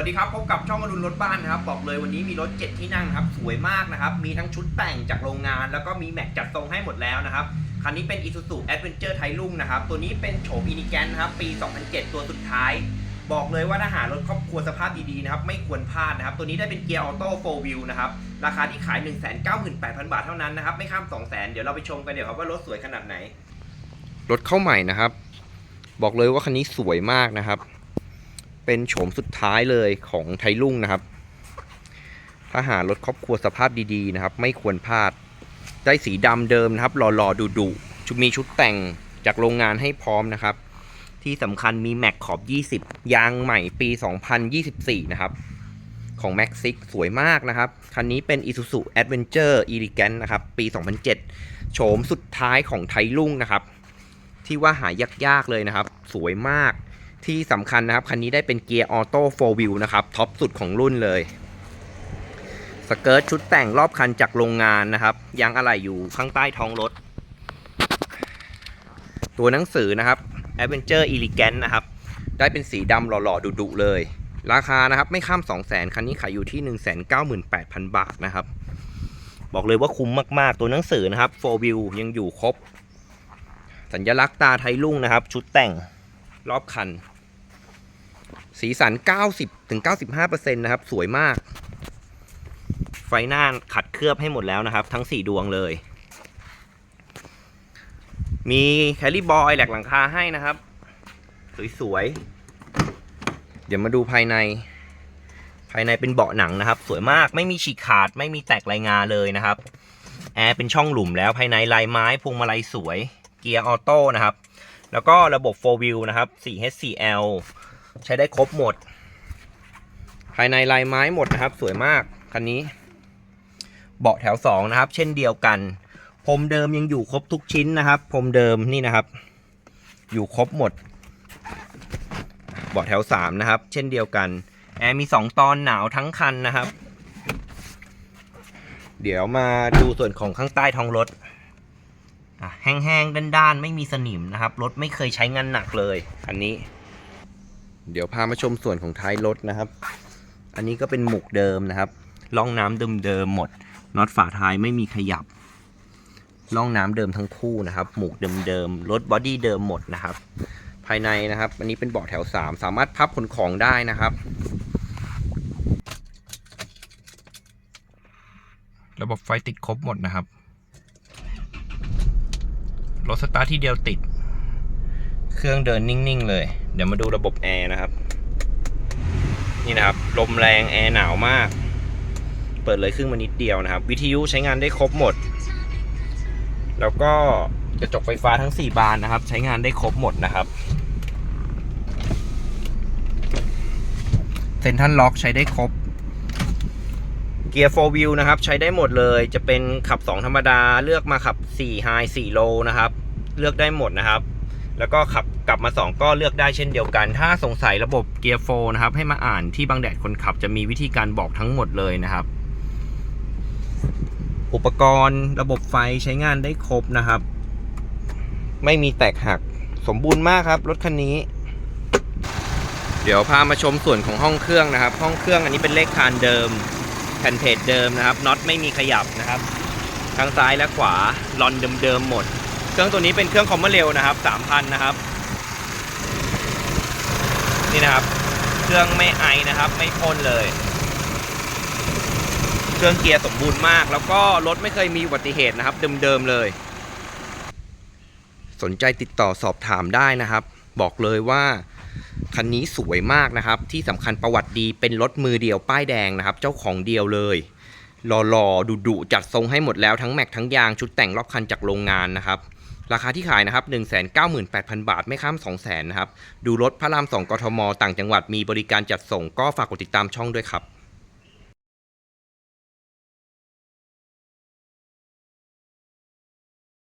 วัสดีครับ พบกับช่องอรุณรถบ้านนะครับ บอกเลยวันนี้มีรถ 7 ที่นั่งครับ สวยมากนะครับ มีทั้งชุดแต่งจากโรงงาน แล้วก็มีแม็กจัดทรงให้หมดแล้วนะครับ คันนี้เป็น Isuzu Adventure ไทรุ่งนะครับ ตัวนี้เป็นโฉมอินิแกนนะครับ ปี 2007 ตัวสุดท้าย บอกเลยว่าถ้าหารถครอบครัวสภาพดีๆนะครับ ไม่ควรพลาดนะครับ ตัวนี้ได้เป็นเกียร์ออโต้4 wheel นะครับ ราคาที่ขาย 198,000 บาทเท่านั้นนะครับ ไม่ข้าม 200,000 เดี๋ยวเราไปชมกันเดี๋ยวครับว่ารถสวยขนาดไหน รถเข้าใหม่นะครับ บอกเลยว่าคันนี้สวยมากนะครับ เป็นโฉมสุดท้ายเลยของไทยรุ่งนะครับ ถ้าหารถครอบครัวสภาพดีๆนะครับ ไม่ควรพลาด ได้สีดำเดิมนะครับ หล่อๆดุๆชุดมีชุดแต่งจากโรงงานให้พร้อมนะครับ ที่สำคัญมีแม็กขอบ 20 ยางใหม่ปี 2024 นะครับ ของ Max 6สวยมากนะครับ คันนี้เป็น Isuzu Adventure Elegant นะครับ ปี 2007 โฉมสุดท้ายของไทยรุ่งนะครับ ที่ว่าหายากๆเลยนะครับ สวยมาก ที่สำคัญนะครับ คันนี้ได้เป็นเกียร์ออโต้4 wheel นะครับ ท็อปสุดของรุ่นเลย สเกิร์ตชุดแต่งรอบคันจากโรงงานนะครับ ยางอะไหล่อยู่ข้างใต้ท้องรถ ตัวหนังสือนะครับ Adventure Elegant นะครับ ได้เป็นสีดำหล่อๆดุๆเลย ราคานะครับไม่ข้าม 2 0 0 0 0 0 คันนี้ขายอยู่ที่ 198,000 บาทนะครับ บอกเลยว่าคุ้มมากๆ ตัวหนังสือนะครับ4 wheel ยังอยู่ครบ สัญลักษณ์ตาไทยรุ่งนะครับ ชุดแต่ง รอบคัน สีสัน 90ถึง95%นะครับ สวยมาก ไฟหน้าขัดเคลือบให้หมดแล้วนะครับ ทั้ง 4 ดวงเลย มีแคลรี่บอยแหลกหลังคาให้นะครับ สวยๆ เดี๋ยวมาดูภายใน ภายในเป็นเบาะหนังนะครับ สวยมาก ไม่มีฉีกขาด ไม่มีแตกลายงาเลยนะครับ แอร์เป็นช่องหลุมแล้ว ภายในลายไม้พวงมาลัยสวย เกียร์ออโต้นะครับ แล้วก็ระบบ 4 wheel นะครับ 4HCL ใช้ได้ครบหมด ภายในลายไม้หมดนะครับ สวยมากคันนี้ เบาะแถว 2 นะครับ เช่นเดียวกันพรมเดิมยังอยู่ครบทุกชิ้นนะครับพรมเดิมนี่นะครับ อยู่ครบหมด เบาะแถว 3 นะครับ เช่นเดียวกันแอร์มี 2 ตอนหนาวทั้งคันนะครับ เดี๋ยวมาดูส่วนของข้างใต้ท้องรถ แห้งๆ ด้านๆ ไม่มีสนิมนะครับ รถไม่เคยใช้งานหนักเลย อันนี้ เดี๋ยวพามาชมส่วนของท้ายรถนะครับ อันนี้ก็เป็นหมุกเดิมนะครับล่องน้ำเดิมๆหมดน็อตฝาท้ายไม่มีขยับล่องน้ำเดิมทั้งคู่นะครับ หมุกเดิมๆรถบอดี้เดิมหมดนะครับ ภายในนะครับ อันนี้เป็นเบาะแถว 3 สามารถพับขนของได้นะครับ ระบบไฟติดครบหมดนะครับ รถสตาร์ทที่เดียวติด เครื่องเดินนิ่ง ๆ เลย เดี๋ยวมาดูระบบแอร์นะครับ นี่นะครับ ลมแรงแอร์หนาวมาก เปิดเลยครึ่งมานิดเดียวนะครับ วิทยุใช้งานได้ครบหมด แล้วก็กระจกไฟฟ้าทั้ง 4 บานนะครับ ใช้งานได้ครบหมดนะครับเซ็นทันล็อกใช้ได้ครบ เกียร์ 4 wheel นะครับ ใช้ได้หมดเลย จะเป็นขับ 2 ธรรมดา เลือกมาขับ 4 high 4 low นะครับ เลือกได้หมดนะครับ แล้วก็ขับกลับมา 2 ก็เลือกได้เช่นเดียวกัน ถ้าสงสัยระบบเกียร์ 4 นะครับ ให้มาอ่านที่บางแดดคนขับจะมีวิธีการบอกทั้งหมดเลยนะครับ อุปกรณ์ระบบไฟใช้งานได้ครบนะครับ ไม่มีแตกหัก สมบูรณ์มากครับรถคันนี้เดี๋ยวพามาชมส่วนของห้องเครื่องนะครับ ห้องเครื่องอันนี้เป็นเลขคานเดิม แผ่นเพจเดิมนะครับน็อตไม่มีขยับนะครับทั้งซ้ายและขวาลอนเดิมๆหมด เครื่องตัวนี้เป็นเครื่องคอมเมอร์เร็วนะครับ3,000นะครับ นี่นะครับ เครื่องไม่ไอนะครับ ไม่พ่นเลย เครื่องเกียร์สมบูรณ์มาก แล้วก็รถไม่เคยมีอุบัติเหตุนะครับ เดิมๆเลย สนใจติดต่อสอบถามได้นะครับ บอกเลยว่า คันนี้สวยมากนะครับ ที่สำคัญประวัติดีเป็นรถมือเดียวป้ายแดงนะครับ เจ้าของเดียวเลยหล่อๆดุๆจัดทรงให้หมดแล้วทั้งแม็กทั้งยางชุดแต่งรอบคันจากโรงงานนะครับราคาที่ขายนะครับ 198,000 บาท ไม่ข้าม 200,000 นะครับ ดูรถพระราม 2 กทม ต่างจังหวัดมีบริการจัดส่งก็ฝากกดติดตามช่องด้วยครับ